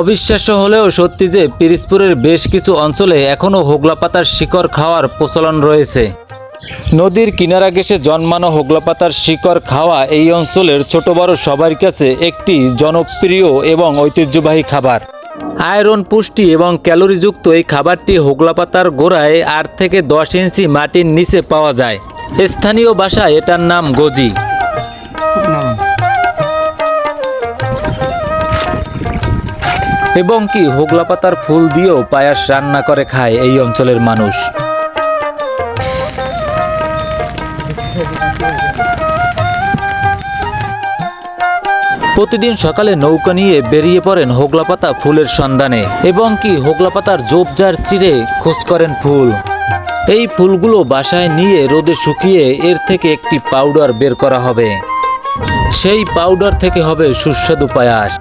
অবিশ্বাস্য হলেও সত্যি যে পিরিজপুরের বেশ কিছু অঞ্চলে এখনও হোগলা পাতার শিকড় খাওয়ার প্রচলন রয়েছে। নদীর কিনারা ঘেসে জন্মানো হোগলা পাতার শিকড় খাওয়া এই অঞ্চলের ছোট বড় সবার কাছে একটি জনপ্রিয় এবং ঐতিহ্যবাহী খাবার। আয়রন পুষ্টি এবং ক্যালোরিযুক্ত এই খাবারটি হোগলা পাতার গোড়ায় আট থেকে দশ ইঞ্চি মাটির নিচে পাওয়া যায়। স্থানীয় ভাষায় এটার নাম গজি। এবং কি হোগলা পাতার ফুল দিয়েও পায়াস রান্না করে খায় এই অঞ্চলের মানুষ। প্রতিদিন সকালে নৌকা নিয়ে বেরিয়ে পড়েন হোগলাপাতা ফুলের সন্ধানে এবং কি হোগলাপাতার জোপজার চিরে খোঁজ করেন ফুল। এই ফুলগুলো বাসায় নিয়ে রোদে শুকিয়ে এর থেকে একটি পাউডার বের করা হবে। সেই পাউডার থেকে হবে সুস্বাদু পায়াস।